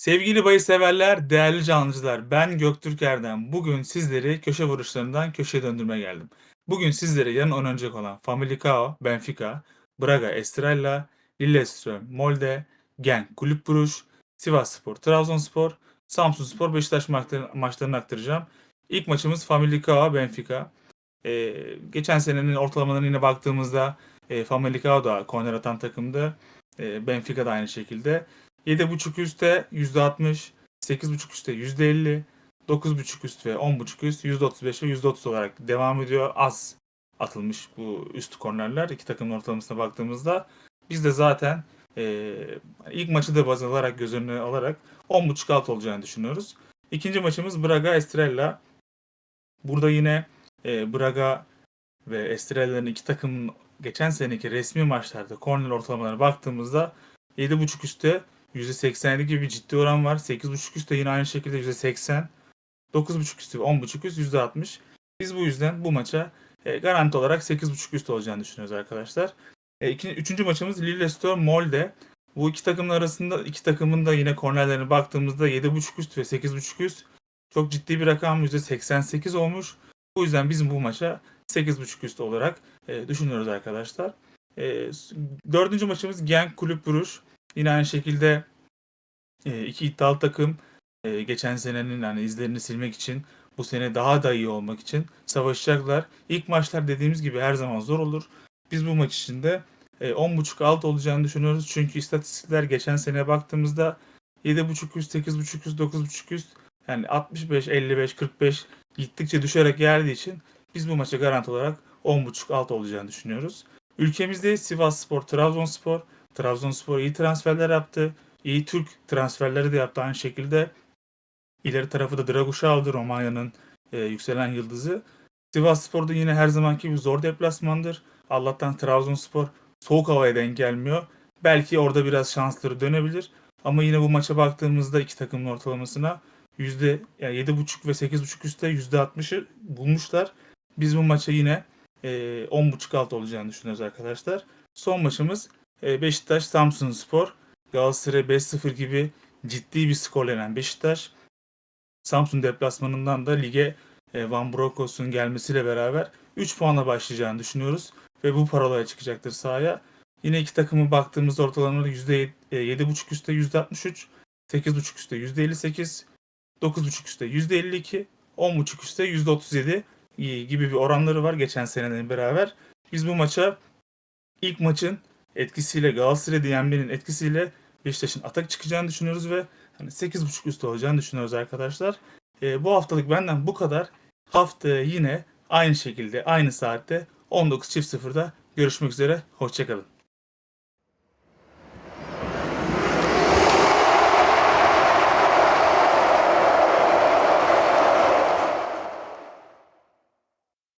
Sevgili bahis severler, değerli canlıcılar, ben Göktürk Erdem. Bugün sizleri köşe vuruşlarından köşeye döndürmeye geldim. Bugün sizlere yarın oynanacak olan Famalicão, Benfica, Braga, Estrella, Lillestrøm, Molde, Genk, Kulüp Bruges, Sivasspor, Trabzonspor, Samsunspor, Beşiktaş maçlarını aktaracağım. İlk maçımız Famalicão, Benfica. Ee, geçen senenin ortalamalarına yine baktığımızda e, Famalicão da korner atan takımdı. E, Benfica da aynı şekilde. 7.5 üstte %60, 8.5 üstte %50, 9.5 üst ve 10.5 üst %35 ve %30 olarak devam ediyor. Az atılmış bu üst kornerler iki takımın ortalamasına baktığımızda. Biz de zaten e, ilk maçı da baz alarak göz önüne alarak 10.5 alt olacağını düşünüyoruz. İkinci maçımız Braga Estrella. Burada yine e, Braga ve Estrella'nın iki takımın geçen seneki resmi maçlarda korner ortalamalarına baktığımızda 7.5 üstte %87 gibi bir ciddi oran var. 8.5 üstte yine aynı şekilde %80. 9.5 üstü ve 10.5 üst %60. Biz bu yüzden bu maça e, garanti olarak 8.5 üst olacağını düşünüyoruz arkadaşlar. E, ikinci, üçüncü maçımız Lillestrøm Molde. Bu iki takımın arasında iki takımın da yine kornerlerine baktığımızda 7.5 üst ve 8.5 üst çok ciddi bir rakam %88 olmuş. Bu yüzden bizim bu maça 8.5 üst olarak e, düşünüyoruz arkadaşlar. E, dördüncü maçımız Genk Kulüp Bruges. Yine aynı şekilde e, iki iddialı takım e, geçen senenin yani izlerini silmek için bu sene daha da iyi olmak için savaşacaklar. İlk maçlar dediğimiz gibi her zaman zor olur. Biz bu maç için de e, 10.5 alt olacağını düşünüyoruz. Çünkü istatistikler geçen sene baktığımızda 7.5 üst, 8.5 üst, 9.5 üst yani 65, 55, 45 gittikçe düşerek geldiği için biz bu maça garanti olarak 10.5 alt olacağını düşünüyoruz. Ülkemizde Sivasspor, Trabzonspor, Trabzonspor iyi transferler yaptı. İyi Türk transferleri de yaptı aynı şekilde. İleri tarafı da Draguş'u aldı Romanya'nın e, yükselen yıldızı. Sivasspor da yine her zamanki gibi zor deplasmandır. Allah'tan Trabzonspor soğuk havaya denk gelmiyor. Belki orada biraz şansları dönebilir. Ama yine bu maça baktığımızda iki takımın ortalamasına yüzde yani 7.5 ve 8.5 üstte %60'ı bulmuşlar. Biz bu maça yine e, 10.5 alt olacağını düşünüyoruz arkadaşlar. Son maçımız Beşiktaş Samsun Spor. Galatasaray 5-0 gibi ciddi bir skorla yenen Beşiktaş. Samsun deplasmanından da lige e, Van Brokos'un gelmesiyle beraber 3 puanla başlayacağını düşünüyoruz. Ve bu parolaya çıkacaktır sahaya. Yine iki takımı baktığımızda ortalamaları %7.5 üstte %63, 8.5 üstte %58, 9.5 üstte %52, 10.5 üstte %37 gibi bir oranları var geçen seneden beraber. Biz bu maça ilk maçın etkisiyle Galatasaray yenmenin etkisiyle Beşiktaş'ın atak çıkacağını düşünüyoruz ve hani 8.5 üstü olacağını düşünüyoruz arkadaşlar. E, bu haftalık benden bu kadar. Haftaya yine aynı şekilde aynı saatte 19.00'da görüşmek üzere. Hoşçakalın.